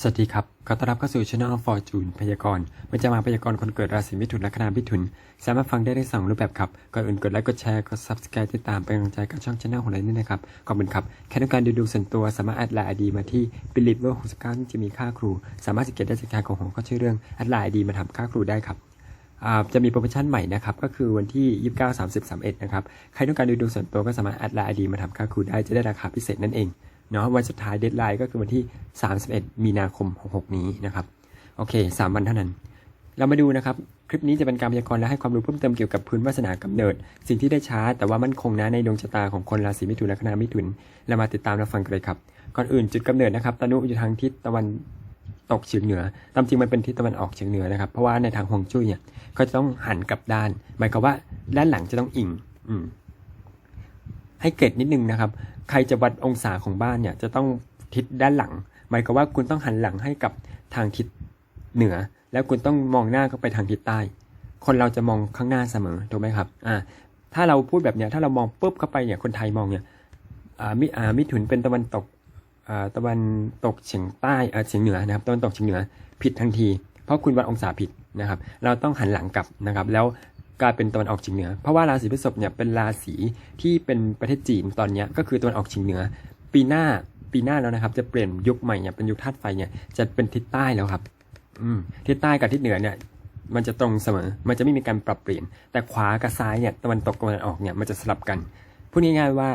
สวัสดีครับ ขอต้อนรับเข้าสู่ช anel Fortune พยากรณ์มันจะมาพยากรณ์คนเกิดราศีมิถุนและคณะมิถุน สามารถฟังได้ในสองรูปแบบครับ ก่อนอื่นกดไลค์กดแชร์ กด subscribe ติดตามเป็นกำลังใจกับช่องช anel ของเราด้วยนะครับขอบคุณครับ แค่ต้องการดูดวงส่วนตัวสามารถแอดไลน์ไอดีมาที่ b e l i e v e r 69ที่จะมีค่าครู สามารถสังเกตได้จากการของผมก็ชื่อเรื่องแอดไลน์ไอดีมาทำค่าครูได้ครับจะมีโปรโมชั่นใหม่นะครับก็คือวันที่ 29 30 31นะครับใครต้องการดูดวงส่วนตัวก็สามารถแอดไลน์ไอดีมาทำค่าครูได้จะได้ราคาพิเศษนั่นเอง เนาะวันสุดท้ายเดทไลน์ก็คือวันที่ 31 มีนาคม 66 นี้นะครับโอเค 3 วันเท่านั้น เรามาดูนะครับคลิปนี้จะเป็นการพยากรณ์และให้ความรู้เพิ่มเติมเกี่ยวกับพื้นวาสนากำเนิด สิ่งที่ได้ช้าแต่ว่ามั่นคงนะในดวงชะตาของคนราศีมิถุนและคณะมิถุนเรามาติดตามรับฟังกันเลยครับ ก่อนอื่นจุดกำเนิดนะครับตนุอยู่ทางทิศตะวันตกเฉียงเหนือ ตามจริงมันเป็นทิศตะวันออกเฉียงเหนือนะครับ เพราะว่าในทางฮวงจุ้ยเนี่ยก็จะต้องหันกลับด้าน หมายความว่าด้านหลังจะต้องอิง อืม ให้เกรดนิดนึงนะครับ ใครจะวัดองศาของบ้านเนี่ยจะต้องทิศด้านหลัง หมายความว่าคุณต้องหันหลังให้กับทางทิศเหนือ แล้วคุณต้องมองหน้าเข้าไปทางทิศใต้ คนเราจะมองข้างหน้าเสมอถูกไหมครับอ่าถ้าเราพูดแบบเนี้ยถ้าเรามองปุ๊บเข้าไปเนี่ยคนไทยมองเนี่ยอ่ามิอ่ามิถุนเป็นตะวันตกอ่าตะวันตกเฉียงใต้อ่าเฉียงเหนือนะครับตะวันตกเฉียงเหนือผิดทันที เพราะคุณวัดองศาผิดนะครับ เราต้องหันหลังกลับนะครับ แล้ว กลายเป็นตะวันออกเฉียงเหนือ เพราะว่าราศีพฤษภเนี่ยเป็นราศีที่เป็นประเทศจีนตอนนี้ก็คือตะวันออกเฉียงเหนือ ปีหน้าปีหน้าแล้วนะครับ จะเปลี่ยนยุคใหม่เนี่ยเป็นยุคธาตุไฟเนี่ยจะเป็นทิศใต้แล้วครับ อืมทิศใต้กับทิศเหนือเนี่ยมันจะตรงเสมอ มันจะไม่มีการปรับเปลี่ยน แต่ขวากับซ้ายเนี่ยตะวันตกกับตะวันออกเนี่ยมันจะสลับกัน พูดง่ายๆว่า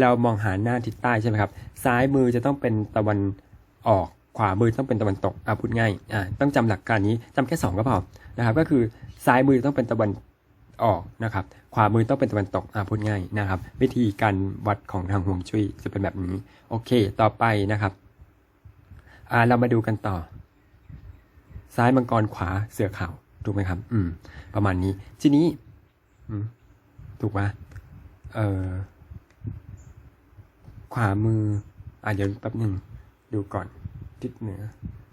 เรามองหาหน้าทิศใต้ใช่ไหมครับ ซ้ายมือจะต้องเป็นตะวันออก ขวามือต้องเป็นตะวันตกอ่าพูดง่ายอ่าต้องจำหลักการนี้จำแค่สองก็พอ นะครับ ก็คือซ้ายมือต้องเป็นตะวัน ออกนะครับขวามือต้องเป็นตะวันตกอ่าพูดง่ายนะครับ วิธีการวัดของทางฮวงจุ้ยจะเป็นแบบนี้ โอเค ต่อไปนะครับอ่าเรามาดูกันต่อ ซ้ายมังกรขวาเสือขาวถูกไหมครับ อืม ประมาณนี้ ทีนี้ อืม ถูกปะเอ่อขวามืออะเดี๋ยวแป๊บหนึ่งดูก่อนทิศเหนือ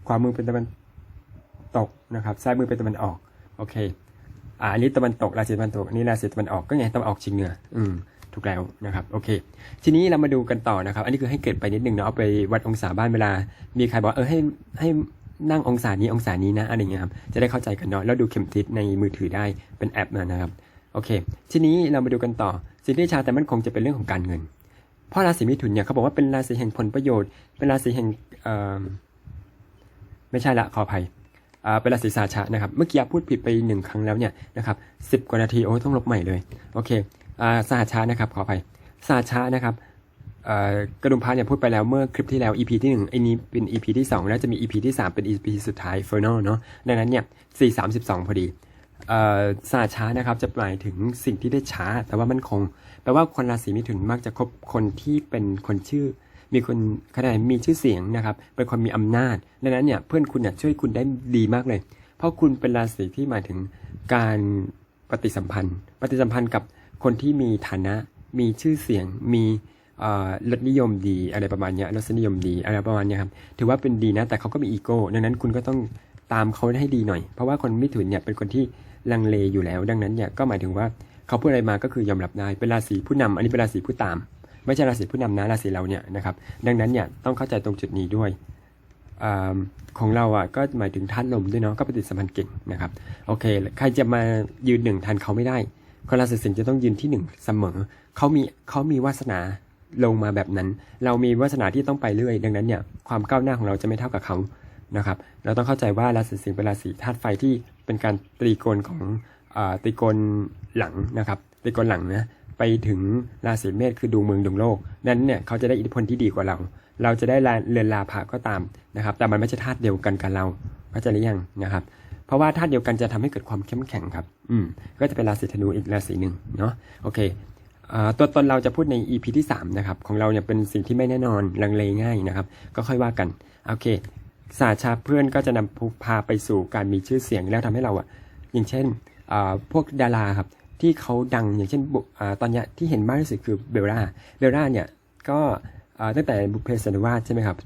ขวามือเป็นตะวันตกนะครับ ซ้ายมือเป็นตะวันออก โอเค อ่าอันนี้ตะวันตกราศีตะวันตกอันนี้ราศีตะวันออกก็ไงตะวันออกเฉียงเหนือ อืมถูกแล้วนะครับโอเค ทีนี้เรามาดูกันต่อนะครับ อันนี้คือให้เกิดไปนิดนึงเนาะเอาไปวัดองศาบ้านเวลา มีใครบอกเออให้ให้นั่งองศานี้องศานี้นะอะไรเงี้ยครับจะได้เข้าใจกันเนาะแล้วดูเข็มทิศในมือถือได้เป็นแอปนะครับโอเค ทีนี้เรามาดูกันต่อสิ่งที่ชาแต่มันคงจะเป็นเรื่องของการเงิน เพราะราศีมิถุนเนี่ยเขาบอกว่าเป็นราศีแห่งผลประโยชน์ เป็นราศีแห่งเอ่อไม่ใช่ละขออภัย เป็นราศีสาชะนะครับ เมื่อกี้พูดผิดไปหนึ่งครั้งแล้วเนี่ยนะครับสิบกว่านาทีโอ้ยต้องลบใหม่เลย โอเคอ่าสาชะนะครับขออภัยสาชะนะครับกระดุมพระเนี่ยพูดไปแล้วเมื่อคลิปที่แล้ว EP ที่หนึ่งไอ้นี้เป็น EP ที่สองแล้วจะมี EP ที่สามเป็น EP สุดท้าย Final เนาะดังนั้นเนี่ยสี่สามสิบสองพอดีเอ่อศาสช้านะครับจะหมายถึงสิ่งที่ได้ช้า แต่ว่ามันคง แปลว่าคนราศีมิถุนมักจะคบคนที่เป็นคนชื่อ มีคนขนาดมีชื่อเสียงนะครับเป็นคนมีอำนาจดังนั้นเนี่ยเพื่อนคุณเนี่ยช่วยคุณได้ดีมากเลย เพราะคุณเป็นราศีที่หมายถึงการปฏิสัมพันธ์ ปฏิสัมพันธ์กับคนที่มีฐานะ มีชื่อเสียง มีอ่อรสนิยมดีอะไรประมาณเนี้ยรสนิยมดีอะไรประมาณเนี้ยครับถือว่าเป็นดีนะ แต่เขาก็มีอีโก้ดังนั้นคุณก็ต้องตามเขาให้ดีหน่อย เพราะว่าคนมิถุนเนี่ยเป็นคนที่ลังเลอยู่แล้ว ดังนั้นเนี่ยก็หมายถึงว่าเขาพูดอะไรมาก็คือยอมรับได้เป็นราศีผู้นำอันนี้เป็นราศีผู้ตาม ไม่ใช่ราศีผู้นำนะราศีเราเนี่ยนะครับดังนั้นเนี่ยต้องเข้าใจตรงจุดนี้ด้วยอของเราอะก็หมายถึงท่านลมด้วยเนาะก็ปฏิสัมพันธ์เก่งนะครับโอเคใครจะมายืนหนึ่งทันเขาไม่ได้คนราศีสิงห์จะต้องยืนที่หนึ่งเสมอเขามีเขามีวาสนาลงมาแบบนั้น เรามีวาสนาที่ต้องไปเรื่อย ดังนั้นเนี่ยความก้าวหน้าของเราจะไม่เท่ากับเขานะครับเราต้องเข้าใจว่าราศีสิงห์เป็นราศีธาตุไฟที่เป็นการตรีโกณของอตรีโกณหลังนะครับตรีโกณหลังนะ ไปถึงราศีเมษคือดวงเมืองดวงโลก นั้นเนี่ยเขาจะได้อิทธิพลที่ดีกว่าเรา เราจะได้ลาเรือนลาภะก็ตามนะครับ แต่มันไม่ใช่ธาตุเดียวกันกับเราเข้าใจหรือยังนะครับ เพราะว่าธาตุเดียวกันจะทำให้เกิดความเข้มแข็งครับ อืม ก็จะเป็นราศีธนูอีกราศีหนึ่งเนาะโอเคตัวตนเราจะพูดใน EP ที่3นะครับของเราเนี่ยเป็นสิ่งที่ไม่แน่นอนลังเลง่ายนะครับ ก็ค่อยว่ากันโอเคศาสตร์ชาเพื่อนก็จะนำพาไปสู่การมีชื่อเสียงแล้วทำให้เราอะอย่างเช่นพวกดาราครับ ที่เขาดังอย่างเช่นอตอนนี้ที่เห็นมากที่สุดคือเบลล่าเบลล่าเนี่ยก็ตั้งแต่บุพเพสันนิวาสใช่ไหมครับ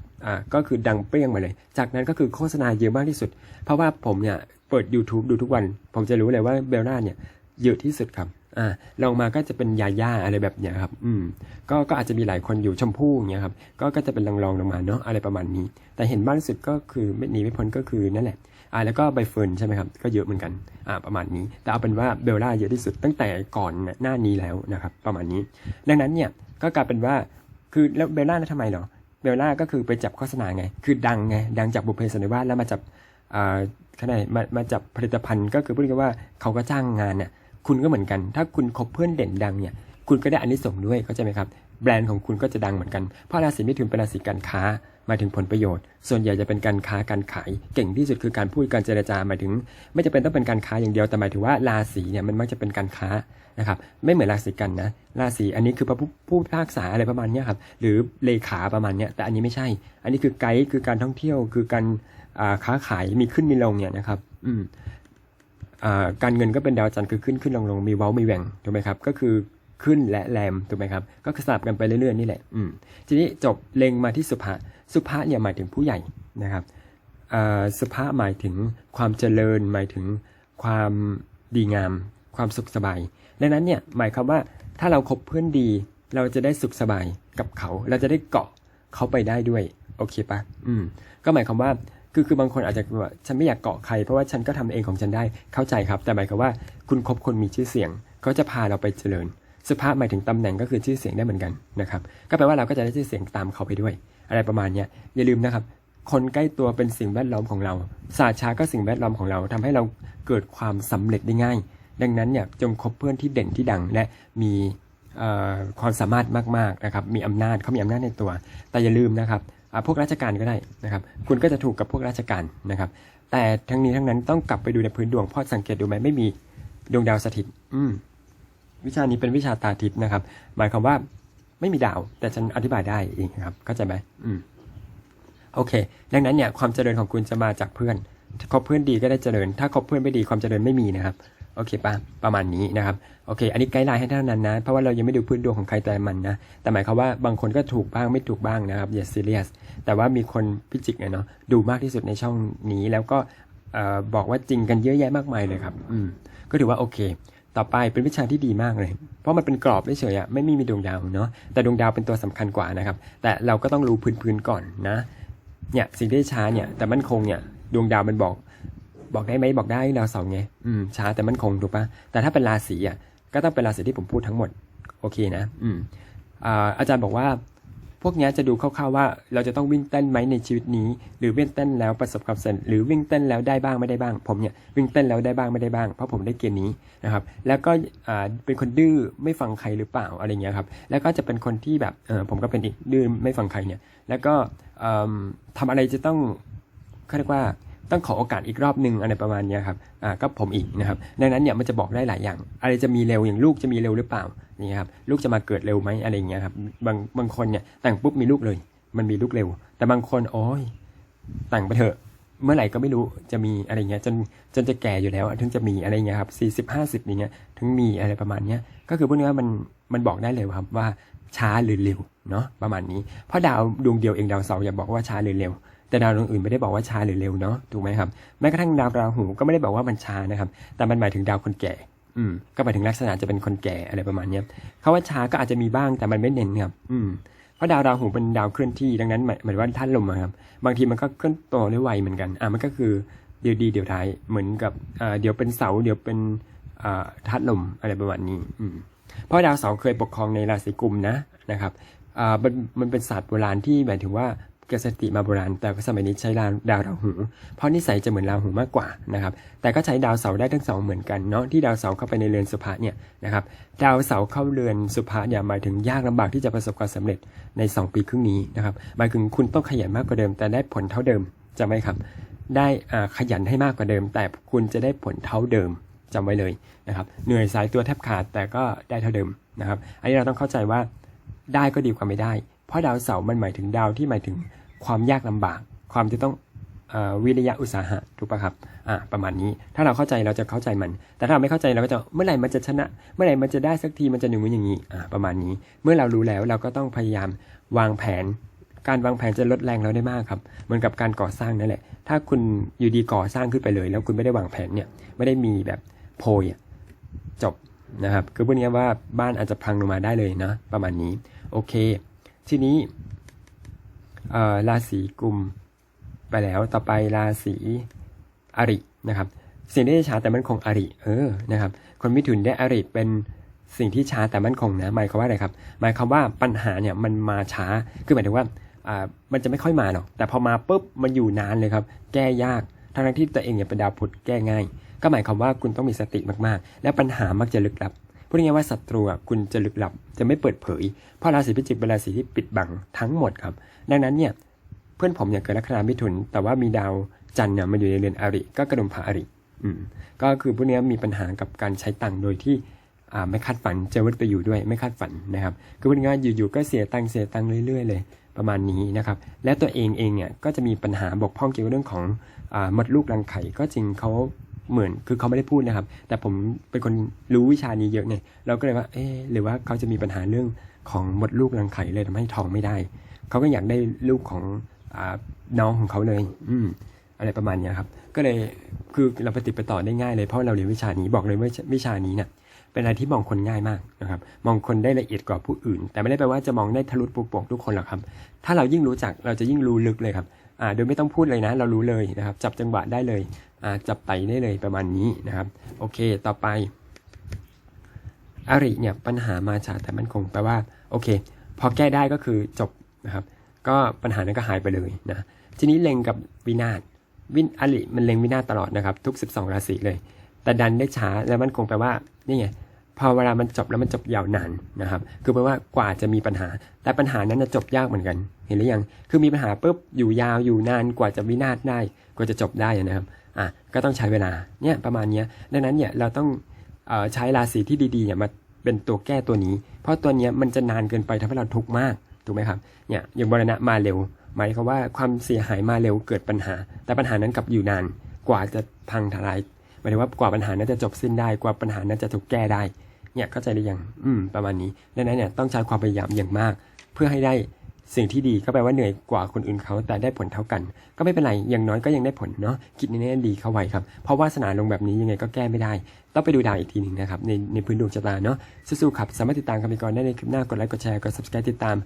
ก็คือดังเปรี้ยงมาเลย จากนั้นก็คือโฆษณาเยอะมากที่สุด เพราะว่าผมเนี่ยเปิด YouTube ดูทุกวัน ผมจะรู้เลยว่าเบลล่าเนี่ยเยอะที่สุดครับอ่าลองมาก็จะเป็นยาย่าอะไรแบบเนี้ยครับ อืม ก็ก็อาจจะมีหลายคนอยู่ชมพู่อย่างเงี้ยครับ ก็ก็จะเป็นรองๆลงมาเนาะอะไรประมาณนี้ แต่เห็นมากที่สุดก็คือไม่หนีไม่พ้นก็คือนั่นแหละ อ่าแล้วก็ใบเฟิร์นใช่ไหมครับ ก็เยอะเหมือนกันอ่าประมาณนี้ แต่เอาเป็นว่าเบลล่าเยอะที่สุดตั้งแต่ก่อนหน้านี้แล้วนะครับ ประมาณนี้ ดังนั้นเนี่ยก็กลายเป็นว่าคือแล้วเบลล่าทำไมเหรอเบลล่าก็คือไปจับโฆษณาไง คือดังไง ดังจากบุพเพสันนิวาสแล้วมาจับอ่าขนาดมามาจับผลิตภัณฑ์ก็คือพูดง่ายว่าเขาก็จ้างงานเนี่ยคุณก็เหมือนกัน ถ้าคุณคบเพื่อนเด่นดังเนี่ย คุณก็ได้อันนี้ส่งด้วยเข้าใจไหมครับ แบรนด์ของคุณก็จะดังเหมือนกัน เพราะราศีมิถุนเป็นราศีการค้าหมายถึงผลประโยชน์ ส่วนใหญ่จะเป็นการค้าการขาย เก่งที่สุดคือการพูดการเจรจาหมายถึง ไม่จะเป็นต้องเป็นการค้าอย่างเดียวแต่หมายถึงว่าราศีเนี่ยมันมักจะเป็นการค้านะครับไม่เหมือนราศีกันนะราศีอันนี้คือผู้ผู้พิพากษาอะไรประมาณเนี้ยครับหรือเลขาประมาณเนี้ยแต่อันนี้ไม่ใช่ อันนี้คือไกด์คือการท่องเที่ยวคือการค้าขายมีขึ้นมีลงเนี่ยนะครับอืมการเงินก็เป็นดาวจันทร์คือขึ้นขึ้นลงลงมีเว้ามีแหว่งถูกไหมครับก็คือ ขึ้นและแรมถูกไหมครับ ก็สลับกันไปเรื่อยๆนี่แหละอืมทีนี้จบเล็งมาที่สุภะสุภะเนี่ยหมายถึงผู้ใหญ่นะครับสุภะหมายถึงความเจริญ หมายถึงความดีงาม ความสุขสบายดังนั้นเนี่ยหมายความว่าถ้าเราคบเพื่อนดี เราจะได้สุขสบายกับเขา เราจะได้เกาะเขาไปได้ด้วยโอเคปะอืมก็หมายความว่าคือคือบางคนอาจจะว่าฉันไม่อยากเกาะใครเพราะว่าฉันก็ทำเองของฉันได้เข้าใจครับ แต่หมายความว่าคุณคบคนมีชื่อเสียงเขาจะพาเราไปเจริญ สุภาพหมายถึงตำแหน่งก็คือชื่อเสียงได้เหมือนกันนะครับก็แปลว่าเราก็จะได้ชื่อเสียงตามเขาไปด้วย อะไรประมาณนี้อย่าลืมนะครับ คนใกล้ตัวเป็นสิ่งแวดล้อมของเราศาสตร์ชาก็สิ่งแวดล้อมของเราทำให้เราเกิดความสำเร็จได้ง่าย ดังนั้นเนี่ยจงคบเพื่อนที่เด่นที่ดังและมีความสามารถมากๆนะครับมีอำนาจเขามีอำนาจในตัว แต่อย่าลืมนะครับพวกราชการก็ได้นะครับ คุณก็จะถูกกับพวกราชการนะครับ แต่ทั้งนี้ทั้งนั้นต้องกลับไปดูในพื้นดวงเพราะสังเกตดูไหมไม่มีดวงดาวสถิตอืม วิชานี้เป็นวิชาตาทิพย์นะครับ หมายความว่าไม่มีดาว แต่ฉันอธิบายได้เองครับเข้าใจไหมอืมโอเค ดังนั้นเนี่ยความเจริญของคุณจะมาจากเพื่อนคบเพื่อนดีก็ได้เจริญ ถ้าคบเพื่อนไม่ดีความเจริญไม่มีนะครับ โอเคปะประมาณนี้นะครับ โอเค อันนี้ไกด์ไลน์ให้เท่านั้นนะ เพราะว่าเรายังไม่ดูพื้นดวงของใครแต่มันนะ แต่หมายความว่าบางคนก็ถูกบ้างไม่ถูกบ้างนะครับอย่าซีเรียส แต่ว่ามีคนพิจิกเนี่ยเนาะดูมากที่สุดในช่องนี้แล้วก็บอกว่าจริงกันเยอะแยะมากมายเลยครับ อืม ก็ถือว่าโอเค ต่อไปเป็นวิชาที่ดีมากเลย เพราะมันเป็นกรอบเฉยๆอะไม่มีมีดวงดาวเนาะ แต่ดวงดาวเป็นตัวสำคัญกว่านะครับ แต่เราก็ต้องรู้พื้นๆก่อนนะ เนี่ยสิ่งที่ช้าเนี่ย แต่มั่นคงเนี่ย ดวงดาวมันบอก บอกได้ไหมบอกได้ดาวสาร์ไง อืม ช้าแต่มั่นคงถูกปะแต่ถ้าเป็นราศีอะก็ต้องเป็นราศีที่ผมพูดทั้งหมด โอเคนะ อืมอาอาจารย์บอกว่า พวกนี้จะดูคร่าวๆว่าเราจะต้องวิ่งเต้นไหมในชีวิตนี้ หรือวิ่งเต้นแล้วประสบความสำเร็จหรือวิ่งเต้นแล้วได้บ้างไม่ได้บ้าง ผมเนี่ยวิ่งเต้นแล้วได้บ้างไม่ได้บ้าง เพราะผมได้เกณฑ์นี้นะครับ แล้วก็เป็นคนดื้อไม่ฟังใครหรือเปล่าอะไรเงี้ยครับ แล้วก็จะเป็นคนที่แบบผมก็เป็นอีกดื้อไม่ฟังใครเนี่ย แล้วก็เอิ่มทำอะไรจะต้องเขาเรียกว่า ต้องขอโอกาสอีกรอบหนึ่งอะไรประมาณนี้ครับอ่าก็ผมอีกนะครับดังนั้นเนี่ยมันจะบอกได้หลายอย่าง อะไรจะมีเร็วอย่างลูกจะมีเร็วหรือเปล่านี่ครับลูกจะมาเกิดเร็วไหมอะไรเงี้ยครับบางบางคนเนี่ยแต่งปุ๊บมีลูกเลย มันมีลูกเร็ว แต่บางคนโอ้ยแต่งไปเถอะเมื่อไหร่ก็ไม่รู้จะมีอะไรเงี้ยจนจนจะแก่อยู่แล้ว ถึงจะมีอะไรเงี้ยครับสี่สิบห้าสิบอย่างเงี้ยถึงมีอะไรประมาณเนี้ยก็คือพวกนี้มันมันบอกได้เลยครับว่าช้าหรือเร็วเนาะประมาณนี้เพราะดาวดวงเดียวเองดาวเสาร์อย่าบอกว่าช้าหรือเร็ว แต่ดาวดวงอื่นไม่ได้บอกว่าช้าหรือเร็วเนาะถูกไหมครับแม้กระทั่งดาวราหูก็ไม่ได้บอกว่ามันช้านะครับ แต่มันหมายถึงดาวคนแก่อืมก็หมายถึงลักษณะจะเป็นคนแก่อะไรประมาณเนี้ยคาว่าช้าก็อาจจะมีบ้างแต่มันไม่เน้นครับ อืมเพราะดาวราหูเป็นดาวเคลื่อนที่ดังนั้นหมายหมายว่าท่านลมครับ บางทีมันก็เคลื่อนตัวได้ไวเหมือนกันอะมันก็คือเดี๋ยวดีเดี๋ยวท้ายเหมือนกับอ่าเดี๋ยวเป็นเสาเดี๋ยวเป็นอ่าธาตุลมอะไรประมาณนี้ อืมเพราะดาวเสาเคยปกครองในราศีกุมนะนะครับอ่ามันมันเป็นศาสตร์โบราณที่หมายถึงว่า เกษตริมาโบราณ แต่สมัยนี้ใช้ดาวดาวราหู เพราะนิสัยจะเหมือนราหูมากกว่านะครับ แต่ก็ใช้ดาวเสาได้ทั้งสองเหมือนกันเนาะ ที่ดาวเสาเข้าไปในเรือนสุภะเนี่ยนะครับ ดาวเสาเข้าเรือนสุภะเนี่ยหมายถึงยากลำบากที่จะประสบความสำเร็จใน 2 ปีครึ่งนี้นะครับ หมายถึงคุณต้องขยันมากกว่าเดิม แต่ได้ผลเท่าเดิมจำไว้ครับ ได้ขยันให้มากกว่าเดิม แต่คุณจะได้ผลเท่าเดิมจำไว้เลยนะครับ เหนื่อยสายตัวแทบขาดแต่ก็ได้เท่าเดิมนะครับ อันนี้เราต้องเข้าใจว่าได้ก็ดีกว่าไม่ได้ เพราะดาวเสาร์มันหมายถึงดาวที่หมายถึง ความยากลำบาก ความที่ต้องอวิริยะอุตสาหะถูกปะครับอ่าประมาณนี้ ถ้าเราเข้าใจเราจะเข้าใจมัน แต่ถ้าเราไม่เข้าใจเราก็จะเมื่อไหร่มันจะชนะ เมื่อไหร่มันจะได้สักทีมันจะหนึ่งอย่างนี้อ่าประมาณนี้ เมื่อเรารู้แล้วเราก็ต้องพยายามวางแผน การวางแผนจะลดแรงเราได้มากครับเหมือนกับการก่อสร้างนั่นแหละ ถ้าคุณอยู่ดีก่อสร้างขึ้นไปเลย แล้วคุณไม่ได้วางแผนเนี่ยไม่ได้มีแบบโพยจบนะครับคือพูดง่ายๆว่าบ้านอาจจะพังลงมาได้เลยนะ ประมาณนี้ โอเค ทีนี้ เอ่อราศีกุมไปแล้วต่อไปราศีอรินะครับ สิ่งที่ช้าแต่มันคงอริเออนะครับ คนมิถุนได้อริเป็นสิ่งที่ช้าแต่มั่นคงนะหมายความว่าอะไรครับ หมายความว่าปัญหาเนี่ยมันมาช้าคือหมายถึงว่าอ่ามันจะไม่ค่อยมาหรอก แต่พอมาปุ๊บมันอยู่นานเลยครับ แก้ยากทั้งที่ตัวเองเนี่ยเป็นดาวพุธแก้ง่าย ก็หมายความว่าคุณต้องมีสติมากๆ และปัญหามักจะลึกลับพูดง่ายๆว่าศัตรูอะคุณจะลึกลับจะไม่เปิดเผย เพราะราศีพิจิกเป็นราศีที่ปิดบังทั้งหมดครับ ดังนั้นเนี่ยเพื่อนผมเนี่ยเกิดลัคนามิถุน แต่ว่ามีดาวจันทร์เนี่ยมาอยู่ในเรือนอริ ก็กระดุมพระอริอืมก็คือพวกนี้มีปัญหากับการใช้ตังค์โดยที่อ่าไม่คาดฝันเจอวัตไปอยู่ด้วยไม่คาดฝันนะครับคือพูดง่ายอยู่ๆก็เสียตังค์เสียตังค์เรื่อยๆเลยประมาณนี้นะครับ และตัวเองเองเนี่ยก็จะมีปัญหาบกพร่องเกี่ยวกับเรื่องของอามดลูกรังไข่ก็จริงเขาเหมือนคือเขาไม่ได้พูดนะครับ แต่ผมเป็นคนรู้วิชานี้เยอะเนี่ยเราก็เลยว่าเอ๊หรือว่าเขาจะมีปัญหาเรื่องของมดลูกรังไข่เลยทำให้ท้องไม่ได้ เขาก็อยากได้ลูกของอน้องของเขาเลย อืมอะไรประมาณนี้ครับ ก็เลยคือเราปฏิดไปต่อได้ง่ายเลยเพราะเราเรียนวิชานี้บอกเลยว่าวิชานี้เนี่ยเป็นอะไรที่มองคนง่ายมากนะครับ มองคนได้ละเอียดกว่าผู้อื่น แต่ไม่ได้แปลว่าจะมองได้ทะลุปุโป่งทุกคนหรอกครับ ถ้าเรายิ่งรู้จักเราจะยิ่งรู้ลึกเลยครับอ่าโดยไม่ต้องพูดเลยนะ เรารู้เลยนะครับ จับจังหวะได้เลยอ่าจับไตได้เลยประมาณนี้นะครับ โอเค ต่อไปอริเนี่ยปัญหามาช้าแต่มันคงแปลว่าโอเค พอแก้ได้ก็คือจบ นะครับ ก็ปัญหานั้นก็หายไปเลยนะ ทีนี้เล็งกับวินาศวินอริมันเล็งวินาศตลอดนะครับ ทุก 12 ราศีเลย แต่ดันได้ช้าแล้วมันคงแปลว่านี่ไงพอเวลามันจบแล้วมันจบยาวนานนะครับ คือแปลว่ากว่าจะมีปัญหา แต่ปัญหานั้นนะจบยากเหมือนกัน เห็นหรือยัง คือมีปัญหาปุ๊บอยู่ยาวอยู่นานกว่าจะวินาศได้ กว่าจะจบได้นะครับ อะ ก็ต้องใช้เวลา เนี่ยประมาณเนี้ย ดังนั้นเนี่ยเราต้องออใช้ราศีที่ดีๆเนี่ยมาเป็นตัวแก้ตัวนี้ เพราะตัวเนี้ยมันจะนานเกินไปทำให้เราทุกข์มาก ถูกไหมครับเนี่ยอย่างบรณะมาเร็ว หมายความว่าความเสียหายมาเร็วเกิดปัญหา แต่ปัญหานั้นกลับอยู่นานกว่าจะพังทลายหมายถึงว่ากว่าปัญหานั้นจะจบสิ้นได้กว่าปัญหานั้นจะถูกแก้ได้เนี่ยเข้าใจหรือยังอืมประมาณนี้ดังนั้นเนี่ยต้องใช้ความพยายามอย่างมาก เพื่อให้ได้สิ่งที่ดีก็แปลว่าเหนื่อยกว่าคนอื่นเขาแต่ได้ผลเท่ากัน ก็ไม่เป็นไรอย่างน้อยก็ยังได้ผลเนาะคิดในแง่ดีเข้าไว้ครับ เพราะวาสนาลงแบบนี้ยังไงก็แก้ไม่ได้ ต้องไปดูดาวอีกทีหนึ่งนะครับ ในในพื้นดวงชะตาเนาะสู้ๆครับ สามารถติดตามคำพิกรได้ในคลิปหน้ากดไลค์กดแชร์กด subscribe ติดตาม